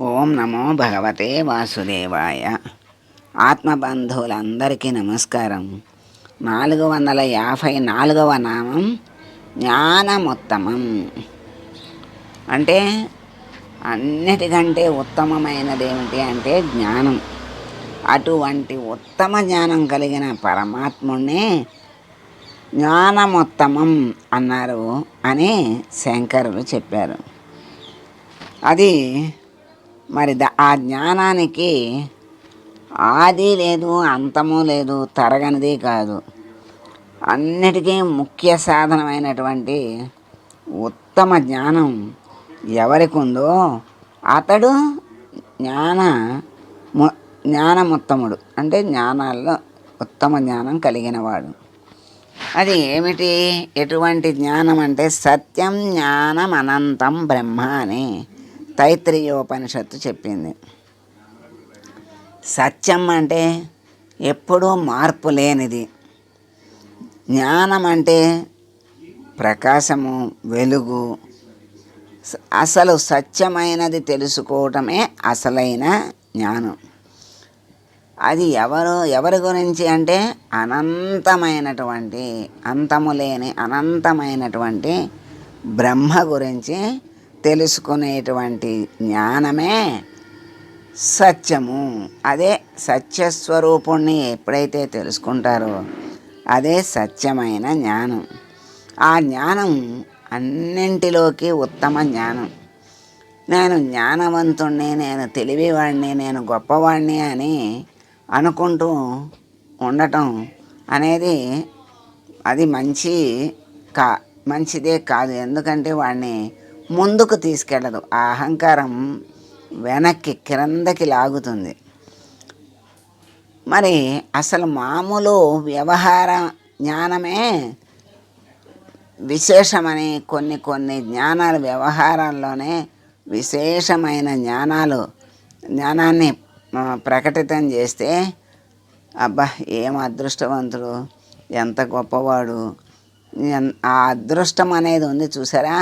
ఓం నమో భగవతే వాసుదేవాయ. ఆత్మబంధువులందరికీ నమస్కారం. నాలుగు వందల యాభై నాలుగవ నామం జ్ఞానముత్తమం. అంటే అన్నిటికంటే ఉత్తమమైనది ఏమిటి అంటే జ్ఞానం. అటువంటి ఉత్తమ జ్ఞానం కలిగిన పరమాత్ముణ్ణి జ్ఞానముత్తమం అన్నారు అని శంకరులు చెప్పారు. అది మరి ఆ జ్ఞానానికి ఆది లేదు అంతము లేదు తరగనిది కాదు. అన్నిటికీ ముఖ్య సాధనమైనటువంటి ఉత్తమ జ్ఞానం ఎవరికి ఉందో అతడు జ్ఞాన ము జ్ఞానముత్తముడు. అంటే జ్ఞానాల్లో ఉత్తమ జ్ఞానం కలిగినవాడు. అది ఏమిటి? ఎటువంటి జ్ఞానం అంటే సత్యం జ్ఞానం అనంతం బ్రహ్మ అని. తైత్రీయోపనిషత్తు చెప్పింది. సత్యం అంటే ఎప్పుడూ మార్పు లేనిది. జ్ఞానం అంటే ప్రకాశము వెలుగు. అసలు సత్యమైనది తెలుసుకోవటమే అసలైన జ్ఞానం. అది ఎవరు ఎవరి గురించి అంటే అనంతమైనటువంటి అంతము లేని అనంతమైనటువంటి బ్రహ్మ గురించి తెలుసుకునేటువంటి జ్ఞానమే సత్యము. అదే సత్యస్వరూపుణ్ణి ఎప్పుడైతే తెలుసుకుంటారో అదే సత్యమైన జ్ఞానం. ఆ జ్ఞానం అన్నింటిలోకి ఉత్తమ జ్ఞానం. నేను జ్ఞానవంతుణ్ణి నేను తెలివివాడిని నేను గొప్పవాడిని అని అనుకుంటూ ఉండటం అనేది అది మంచి కా మంచిదే కాదు. ఎందుకంటే వాడిని ముందుకు తీసుకెళ్ళదు ఆ అహంకారం వెనక్కి క్రిందకి లాగుతుంది. మరి అసలు మామూలు వ్యవహార జ్ఞానమే విశేషమని కొన్ని కొన్ని జ్ఞానాలు వ్యవహారాల్లోనే విశేషమైన జ్ఞానాలు జ్ఞానాన్ని ప్రకటితం చేస్తే అబ్బా ఏం అదృష్టవంతుడు ఎంత గొప్పవాడు ఆ అదృష్టం అనేది ఉంది చూసారా?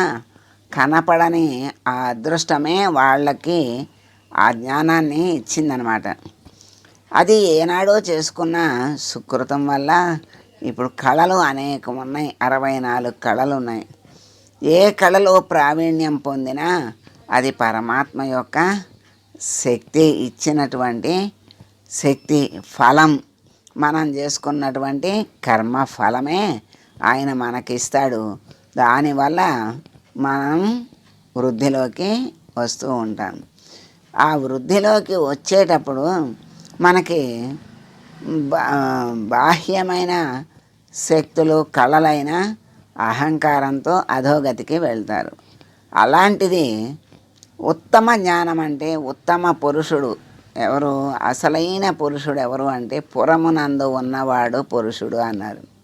కనపడని ఆ అదృష్టమే వాళ్ళకి ఆ జ్ఞానాన్ని ఇచ్చిందనమాట. అది ఏనాడో చేసుకున్న సుకృతం వల్ల ఇప్పుడు కళలు అనేకం ఉన్నాయి అరవై నాలుగు కళలు ఉన్నాయి ఏ కళలో ప్రావీణ్యం పొందినా అది పరమాత్మ యొక్క శక్తి ఇచ్చినటువంటి శక్తి ఫలం. మనం చేసుకున్నటువంటి కర్మ ఫలమే ఆయన మనకిస్తాడు. దానివల్ల మనం వృద్ధిలోకి వస్తూ ఉంటాం. ఆ వృద్ధిలోకి వచ్చేటప్పుడు మనకి బా బాహ్యమైన శక్తులు కళలైన అహంకారంతో అధోగతికి వెళ్తారు. అలాంటిది ఉత్తమ జ్ఞానం అంటే ఉత్తమ పురుషుడు ఎవరు అసలైన పురుషుడు ఎవరు అంటే పురమునందు ఉన్నవాడు పురుషుడు అన్నారు.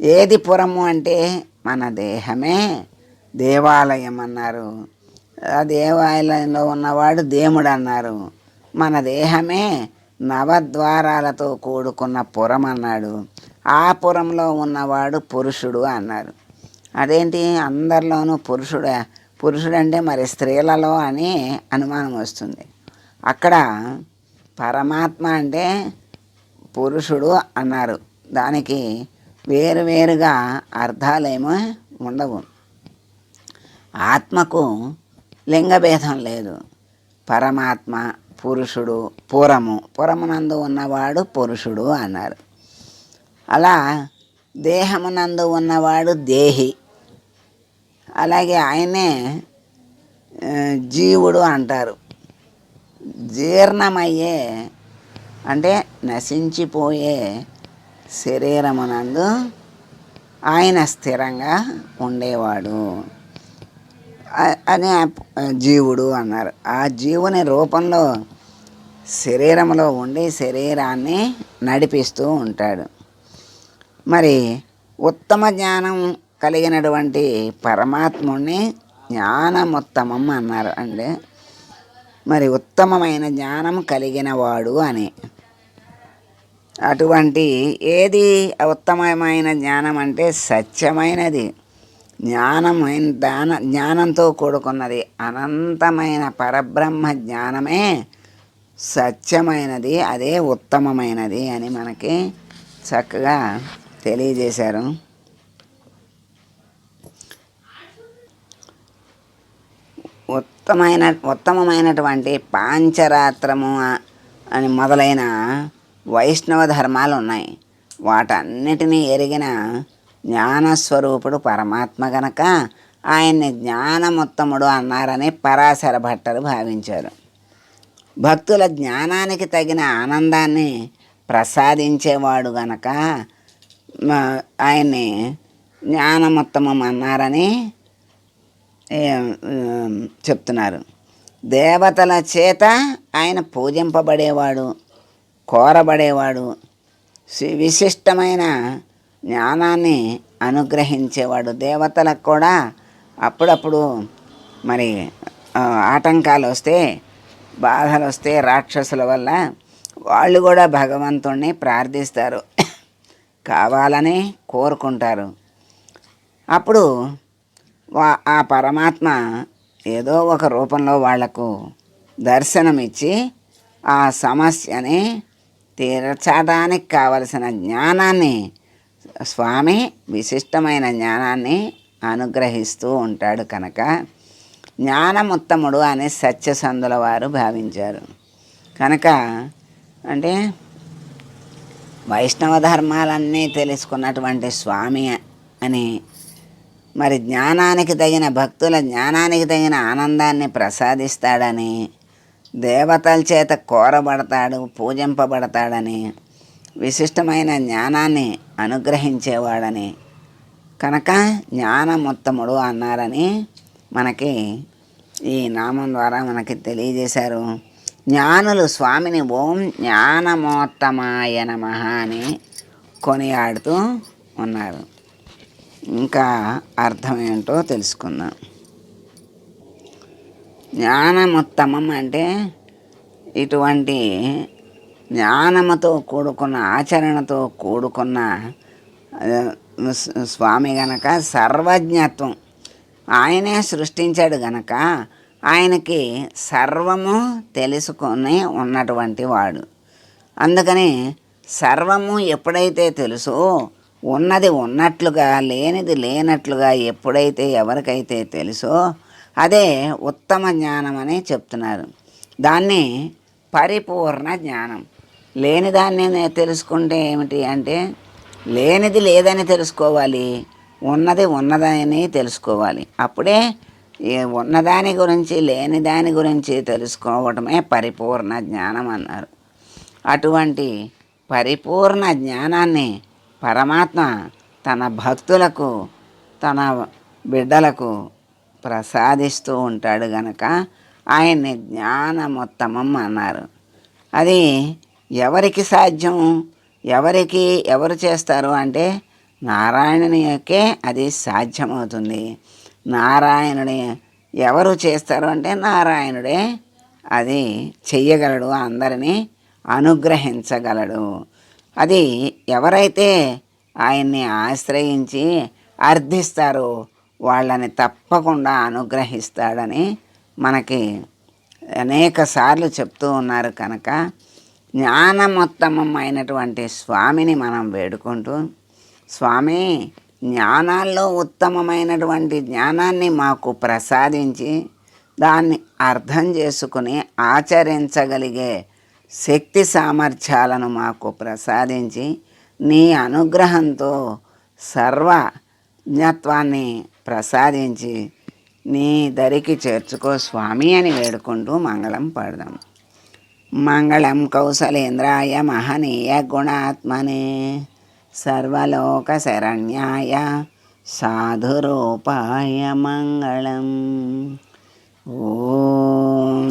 ఏది పురము అంటే మన దేహమే దేవాలయం అన్నారు ఆ దేవాలయంలో ఉన్నవాడు దేవుడు అన్నారు మన దేహమే నవద్వారాలతో కూడుకున్న పురం అన్నాడు. ఆ పురంలో ఉన్నవాడు పురుషుడు అన్నారు. అదేంటి? అందరిలోనూ పురుషుడు? పురుషుడంటే మరి స్త్రీలలో అని అనుమానం వస్తుంది. అక్కడ పరమాత్మ అంటే పురుషుడు అన్నారు. దానికి వేరువేరుగా అర్థాలేమో ఉండవు. ఆత్మకు లింగభేదం లేదు. పరమాత్మ పురుషుడు పురము. పురమునందు ఉన్నవాడు పురుషుడు అన్నారు. అలా దేహమునందు ఉన్నవాడు దేహి. అలాగే ఆయనే జీవుడు అంటారు. జీర్ణమయ్యే అంటే నశించిపోయే శరీరమునందు ఆయన స్థిరంగా ఉండేవాడు. అని జీవుడు అన్నారు. ఆ జీవుని రూపంలో శరీరంలో ఉండి శరీరాన్ని నడిపిస్తూ ఉంటాడు. మరి ఉత్తమ జ్ఞానం కలిగినటువంటి పరమాత్ముణ్ణి జ్ఞానముత్తమం అన్నారు. అంటే మరి ఉత్తమమైన జ్ఞానం కలిగిన వాడు అని. అటువంటి ఏది ఉత్తమమైన జ్ఞానం అంటే సత్యమైనది. జ్ఞానమైన దాన జ్ఞానంతో కూడుకున్నది అనంతమైన పరబ్రహ్మ జ్ఞానమే సత్యమైనది అదే ఉత్తమమైనది అని మనకి చక్కగా తెలియజేశారు. ఉత్తమైన ఉత్తమమైనటువంటి పాంచరాత్రము అని మొదలైన వైష్ణవ ధర్మాలు ఉన్నాయి. వాటన్నిటినీ ఎరిగిన జ్ఞానస్వరూపుడు పరమాత్మ గనక ఆయన్ని జ్ఞానముత్తముడు అన్నారని పరాశర భట్టలు భావించారు. భక్తుల జ్ఞానానికి తగిన ఆనందాన్ని ప్రసాదించేవాడు గనక ఆయన్ని జ్ఞానముత్తమం అన్నారని చెప్తున్నారు. దేవతల చేత ఆయన పూజింపబడేవాడు కోరబడేవాడు విశిష్టమైన జ్ఞానాన్ని అనుగ్రహించేవాడు. దేవతలకు కూడా అప్పుడప్పుడు మరి ఆటంకాలు వస్తే బాధలు వస్తే రాక్షసుల వల్ల వాళ్ళు కూడా భగవంతుణ్ణి ప్రార్థిస్తారు. కావాలని కోరుకుంటారు. అప్పుడు వా- ఆ పరమాత్మ ఏదో ఒక రూపంలో వాళ్ళకు దర్శనమిచ్చి ఆ సమస్యని తీర్చడానికి కావలసిన జ్ఞానాన్ని స్వామి విశిష్టమైన జ్ఞానాన్ని అనుగ్రహిస్తూ ఉంటాడు కనుక జ్ఞానముత్తముడు అని సత్యసంధుల వారు భావించారు. కనుక అంటే వైష్ణవ ధర్మాలన్నీ తెలుసుకున్నటువంటి స్వామి అని మరి జ్ఞానానికి తగిన భక్తుల జ్ఞానానికి తగిన ఆనందాన్ని ప్రసాదిస్తాడని దేవతల చేత కోరబడతాడు పూజింపబడతాడని విశిష్టమైన జ్ఞానాన్ని అనుగ్రహించేవాడని. కనుక జ్ఞానముత్తముడు అన్నారని మనకి ఈ నామం ద్వారా మనకి తెలియజేశారు. జ్ఞానులు స్వామిని ఓం జ్ఞానమోత్తమాయ నమ అని కొనియాడుతూ ఉన్నారు. ఇంకా అర్థం ఏంటో తెలుసుకుందాం. జ్ఞానముత్తమం అంటే ఇటువంటి జ్ఞానముతో కూడుకున్న ఆచరణతో కూడుకున్న స్వామి గనక సర్వజ్ఞత్వం. ఆయనే సృష్టించాడు గనక ఆయనకి సర్వము తెలుసుకొని ఉన్నటువంటి వాడు. అందుకని సర్వము ఎప్పుడైతే తెలుసో ఉన్నది ఉన్నట్లుగా లేనిది లేనట్లుగా ఎప్పుడైతే ఎవరికైతే తెలుసో అదే ఉత్తమ జ్ఞానం అని చెప్తున్నారు. దాన్ని పరిపూర్ణ జ్ఞానం. లేని దాన్ని తెలుసుకుంటే ఏమిటి అంటే లేనిది లేదని తెలుసుకోవాలి ఉన్నది ఉన్నదని తెలుసుకోవాలి. అప్పుడే ఉన్నదాని గురించి లేని దాని గురించి తెలుసుకోవటమే పరిపూర్ణ జ్ఞానం అన్నారు. అటువంటి పరిపూర్ణ జ్ఞానాన్ని పరమాత్మ తన భక్తులకు తన బిడ్డలకు ప్రసాదిస్తూ ఉంటాడు గనక ఆయన్ని జ్ఞానముత్తమం అన్నారు. అది ఎవరికి సాధ్యం? ఎవరికి ఎవరు చేస్తారు అంటే నారాయణునికే అది సాధ్యమవుతుంది. నారాయణుని ఎవరు చేస్తారు అంటే నారాయణుడే అది చెయ్యగలడు అందరినీ అనుగ్రహించగలడు. అది ఎవరైతే ఆయన్ని ఆశ్రయించి అర్థిస్తారో వాళ్ళని తప్పకుండా అనుగ్రహిస్తాడని మనకి అనేక సార్లు చెప్తూ ఉన్నారు కనుక జ్ఞానమోత్తమం అయినటువంటి స్వామిని మనం వేడుకుంటూ స్వామి జ్ఞానాల్లో ఉత్తమమైనటువంటి జ్ఞానాన్ని మాకు ప్రసాదించి దాన్ని అర్థం చేసుకుని ఆచరించగలిగే శక్తి సామర్థ్యాలను మాకు ప్రసాదించి నీ అనుగ్రహంతో సర్వ జ్ఞత్వాన్ని ప్రసాదించి నీ దరికి చేర్చుకో స్వామి అని వేడుకుంటూ మంగళం పాడదాం. मङ्गलं कौशलेन्द्राय महनीयगुणात्मने सर्वलोकशरण्याय साधुरूपाय मङ्गलम् ॐ